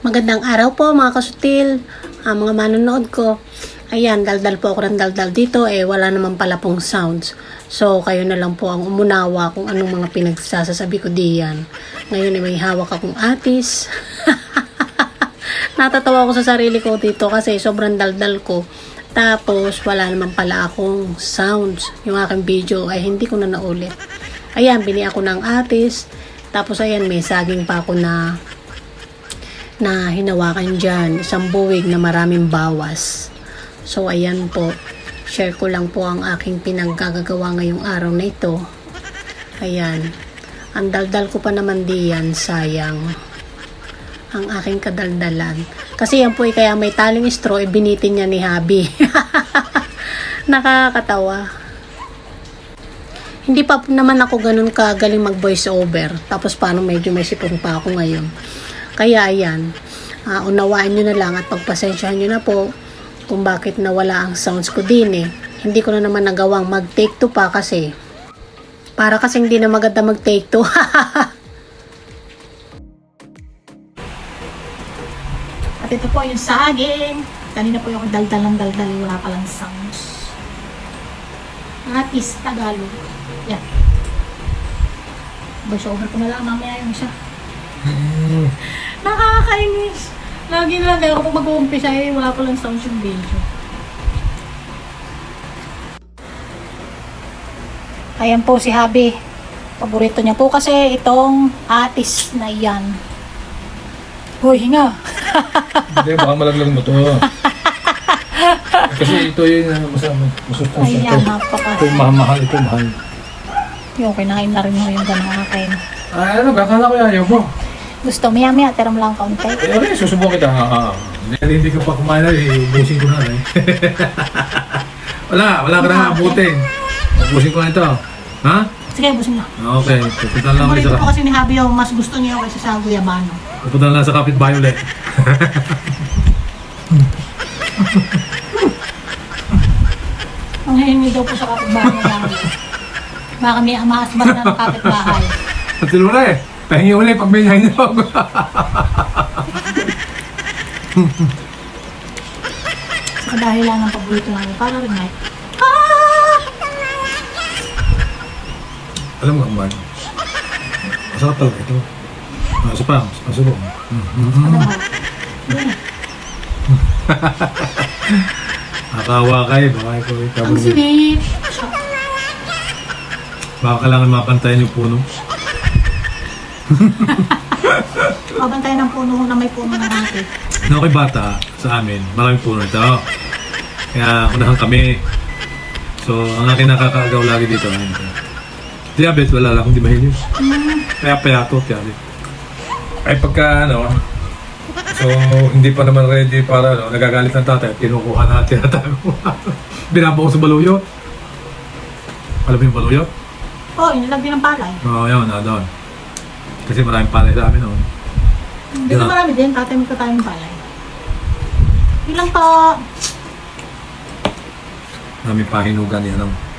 Magandang araw po mga kasutil, ah, mga manonood ko. Ayan, daldal po ako ng daldal dito eh wala naman pala pong sounds. So kayo na lang po ang umunawa kung anong mga pinagsasasabi ko diyan. Ngayon eh may hawak akong atis. Natatawa ako sa sarili ko dito kasi sobrang daldal ko. Tapos wala naman pala akong sounds. Yung aking video ay hindi ko na naulit. Ayan, bini ako ng atis. Tapos ayan, may saging pa ako na na hinawakan dyan. Isang buwig na maraming bawas. So, ayan po. Share ko lang po ang aking pinaggagawa ngayong araw na ito. Ayan. Ang daldal ko pa naman diyan, sayang. Ang aking kadaldalan. Kasi yan po ay kaya may taling straw, eh, binitin niya ni Habi. Nakakatawa. Hindi pa naman ako ganun kagaling mag voice over. Tapos paano medyo may sipong pa ako ngayon. Kaya ayan, ah, unawaan nyo na lang at pagpasensyahan nyo na po kung bakit nawala ang sounds ko din eh. Hindi ko na naman nagawang mag take two pa kasi. Para kasi hindi na maganda mag take two. At ito po yung saging. Kanina po yung daldal ng daldal, wala palang sounds. Atis, Tagalog. Yan. Voice over ko na lang mamaya yung isa. Nakakainis. Lagi na lang, kaya kapag mag-uumpisa eh, wala palang sounds yung video. Ayan po si Habi. Paborito niya po kasi itong atis na yan. Hoy, hinga. Hindi, baka malaglag mo to. Kasi ito yung uh, masama. Masustansya Ayan, ito. napaka. Ito mahal, ito mahal. Yung kinain na rin mo yung ganun akin. Ay, ano, kakala ko ayaw mo. Gusto, maya maya, tira mo lang kaunti. Eh, okay, susubukan kita. Ah, ah. Hindi, ka pa kumain na, eh, ubusin ko na. Eh. wala, wala ka na abutin. Ubusin ko na ito. Ha? Sige, busin na. Okay, pupunta lang ulit sa, po kasi ni Habi yung mas gusto niya kaysa sa guyabano. pupunta lang sa kapitbahay ulit. Ang hihingi daw po sa kapitbahay niya lang. Baka may amaasbas na ng kapitbahay. Pati mo eh. Pahingi ulit pag may nahanyog. Sa dahil lang ng paborito namin. Para rin ay, Alam mo, Amban. Masarap talaga ito. Ah, isa pa, ba? Yan. Nakawa kayo, baka ikaw ikaw. Ang sweet. Baka kailangan mapantayan yung puno. Mabantay ng puno na may puno ng ate. Nung ako'y bata, sa amin, maraming puno ito. Kaya unahan kami. So, ang aking nakakaagaw lagi dito, ayun. Diabetes, wala lang, hindi mahilig. Kaya payatot, kaya. Ay pagka, ano, so, hindi pa naman ready para, ano, nagagalit ng tatay, kinukuha natin at Binabaw sa baluyo. Alam mo yung baluyo? Oh, inilagyan ng palay. Oo, yun, na doon. Kasi maraming palay sa amin noon. Dito Yeah. marami din, tatay mo tayo ng palay. Yun lang po. Maraming pahinugan yan. Ano.